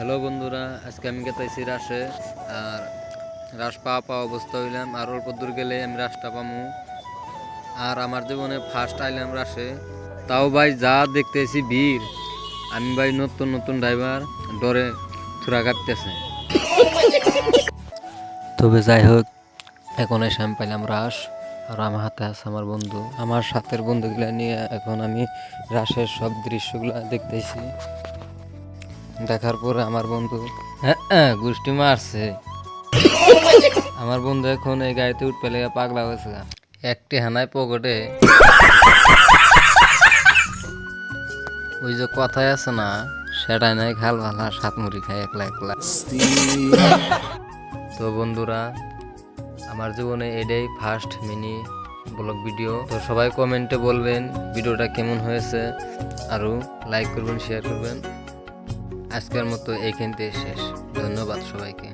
Hello বন্ধুরা, আজকে আমি গেতাইছি রাসে আর রাস পাওয়া পাওয়া অবস্থা হইলাম, আর অল্প দূর গেলে আমি রাসটা পামু। আর আমার জীবনে ফার্স্ট আইলাম রাসে তাও ভাই যা দেখতেছি ভিড়, আমি ভাই নতুন নতুন ড্রাইভার ডরে থুরা কাঁপতেছে তবে যাই হোক, এখন এসে আমি পাইলাম রাস আর আমার হাতে আছে আমার বন্ধু। আমার সাথের বন্ধুগুলা নিয়ে এখন আমি রাসের সব দৃশ্যগুলো দেখতেছি। দেখার পরে আমার বন্ধু হ্যাঁ হ্যাঁ গোষ্ঠী মারছে। আমার বন্ধু এখন এই গাড়িতে উঠ পেলে পাগলা হয়েছে। একটি হানায় পকেটে। ওই যে কথায় আছে না, সেটাই নাই খাল ভালা সাত মুড়ি খায় একলা একলা। তো বন্ধুরা, আমার জীবনে এটাই ফার্স্ট মিনি ব্লগ ভিডিও তো সবাই কমেন্টে বলবেন ভিডিওটা কেমন হয়েছে? আরও লাইক করবেন শেয়ার করবেন। আজকের মতো এইখানতে শেষ। ধন্যবাদ সবাইকে।